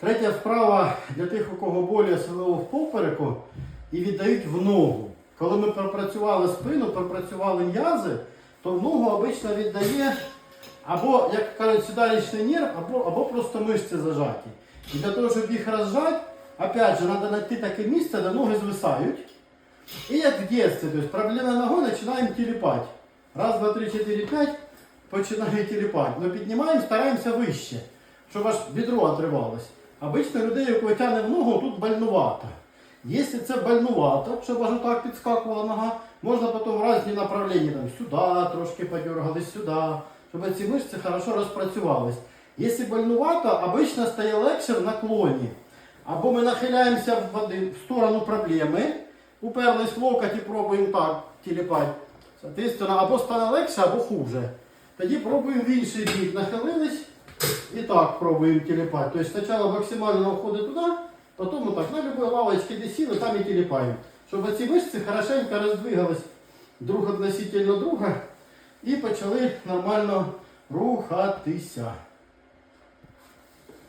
Третя вправа для тих, у кого болі особливо в попереку, і віддають в ногу. Коли ми пропрацювали спину, пропрацювали м'язи, то в ногу обично віддає або, як кажуть, сідалічний нерв, або, або просто мишці зажаті. І для того, щоб їх розжати, опять же, треба знайти таке місце, де ноги звисають. І як в дитинстві, тобто проблема ногою починаємо тіліпати. Раз, два, три, чотири, п'ять, починає тіліпати. Но піднімаємо, стараємося вище, щоб аж бідро отривалось. Обично людей, у кого тягне в ногу, тут больнувато. Якщо це больнувато, щоб аж так підскакувала нога, можна потім в різні направлення, там, сюди трошки подергались, сюди, щоб ці мишці хорошо розпрацювались. Якщо больнувато, обично стає легше в наклоні. Або ми нахиляємося в, один, в сторону проблеми, уперлись в локоть і пробуємо так тіліпати. Або стане легше, або хуже. Тоді пробуємо в інший бік. Нахилились так пробуємо тіліпати. Тобто спочатку максимально входить туди, потім так на любой лавочці, де сіли, там і тіліпаємо. Щоб ці мишці хорошенько роздвигались друг относительно друга і почали нормально рухатися.